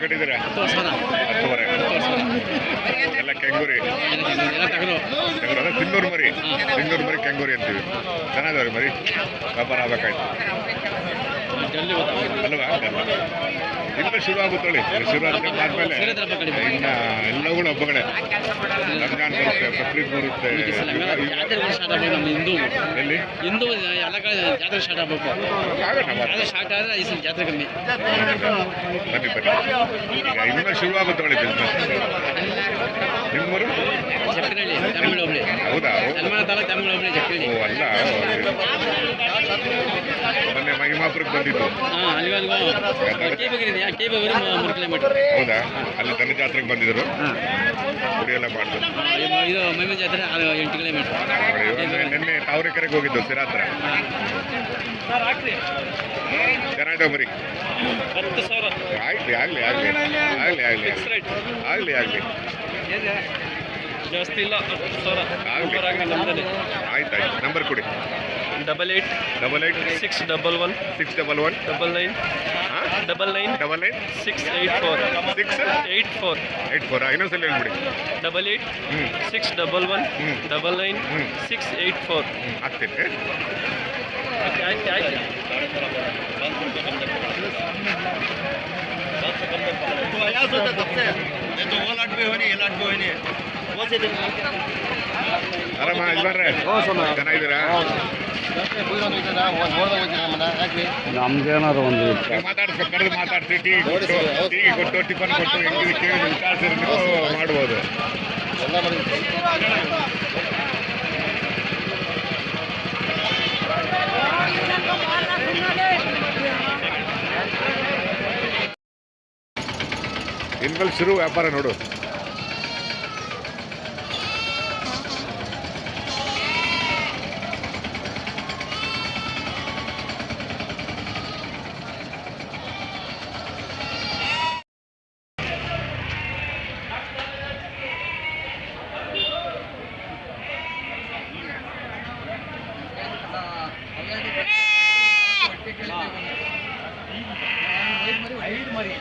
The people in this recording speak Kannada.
ಕಟ್ಟಿದ್ದೀರಾ? ಹತ್ತುವರೆ. ಎಲ್ಲ ಕೆಂಗೂರಿ. ಕೆಂಗೂರು ಸಿಂಗೂರು ಮರಿ ಸಿಂಗೂರು ಮರಿ ಕೆಂಗೂರಿ ಅಂತೀವಿ. ಚೆನ್ನಾಗಿದಾವ್ರಿ ಮರಿ. ವ್ಯಾಪಾರ ಆಗ್ಬೇಕಾಯ್ತು. ಶುರು ಅಲ್ವಾ? ಇನ್ನು ಶುರು ಆಗುತ್ತಳಿ ಶಿವರಾತ್ರಿ ಆದ್ಮೇಲೆ. ಇನ್ನ ಎಲ್ಲವುಗಳು ಹಬ್ಬಗಳೇ. ರಂಜಾನ್ ಬರುತ್ತೆ ಬಕ್ರೀದ್ ಬರುತ್ತೆ ಎಲ್ಲಿ? ಹಿಂದೂ ಎಲ್ಲ ಕಡೆ ಜಾತ್ರೆ ಸ್ಟಾರ್ಟ್ ಆಗ್ಬೇಕು. ಜಾತ್ರೆ ಸ್ಟಾರ್ಟ್ ಆದರೆ ಈ ಸಲ ಜಾತ್ರೆ ಕಮ್ಮಿ. ಬನ್ನಿ ಬನ್ನಿ. ಈಗ ಇನ್ನ ಶುರು ಆಗುತ್ತಳಿ ಬಿಸ್ನೆಸ್. ತಮಿಳು ಹೋಬಳಿ ಹೌದಾ? ತಾಲೂಕು ತಮಿಳು ಹೋಬಳಿ ಚಕ್ಕನಹಳ್ಳಿ ಓ ಅಲ್ಲ ಮೊನ್ನೆ ಮಹಿಮಾಪುರಕ್ಕೆ ಬಂದಿದ್ದು. ಹಾಂ ಅಲ್ಲಿ ಅಲ್ಲಿಗೂ ಕೆ ಬಗಿರಿದೆ ಕೆ ಬಗಿರಿ ಮೂರು ಕಿಲೋಮೀಟರ್ ಹೌದಾ? ಅಲ್ಲಿ ದನ ಜಾತ್ರೆಗೆ ಬಂದಿದ್ರು. ಹಾಂ. ಕುಡಿಯೆಲ್ಲ ಮಾಡಿದ್ರು ಇದು ಮೈಮನ್ ಜಾತ್ರೆ ಎಂಟು ಕಿಲೋಮೀಟರ್ ನಿನ್ನೆ ತಾವರೆಕೆರೆಗೆ ಹೋಗಿದ್ದು ಸಿರಾತ್ರ ಚೆನ್ನಾಗಿದ್ದಾವೆ ಬರೀ ಹತ್ತು ಸಾವಿರ. ಆಗ್ಲಿ ಆಗ್ಲಿ ಆಗ್ಲಿ. ಆಗ್ಲಿ ಆಗ್ಲಿ. ಆಗಲಿ ಆಗ್ಲಿ. ಆಗ್ಲಿ ಜಾಸ್ತಿ ಇಲ್ಲ ಹತ್ತು ಸಾವಿರ. ಆಗ್ಲಿ ನಮ್ಮದೇ ಆಯ್ತು ಆಯ್ತು. ನಂಬರ್ ಕೊಡಿ. Double eight double eight six double one six double one double nine ಹಾಂ double nine double eight six eight four six eight four eight four ಇನ್ನೊಂದ್ಸಲ ಹೇಳ್ಬಿಡಿ. ಡಬಲ್ ಏಯ್ಟ್ ಹ್ಞೂ ಸಿಕ್ಸ್ ಡಬಲ್ ಒನ್ ಹ್ಞೂ ಡಬಲ್ ನೈನ್ ಹ್ಞೂ ಸಿಕ್ಸ್ ಏಯ್ಟ್ ಫೋರ್ ಹ್ಞೂ ಆಗ್ತೈತೆ ಆಯ್ತು ಆಯ್ತು. ಆರಾಮ ಇಲ್ಲಾರ್ರೆ ಚೆನ್ನಾಗಿದ್ದೀರಾ? ನಮ್ದೇನಾದ್ರು ಒಂದು ಮಾತಾಡ್ಸ್ಬೇಕು ಕರೆದು ಮಾತಾಡ್ಸಿ ಟೀ ಕೊಟ್ಟು ಟೀ ಕೊಟ್ಟು ಟಿಫನ್ ಕೊಟ್ಟು ಹೆಂಗಿದೆ ಕೇಳಿ ವಿಚಾರಿಸಿದ್ರೆ ನೀವು ಮಾಡ್ಬೋದು. ಇನ್ಮೇಲೆ ಶುರು ವ್ಯಾಪಾರ ನೋಡು. మరి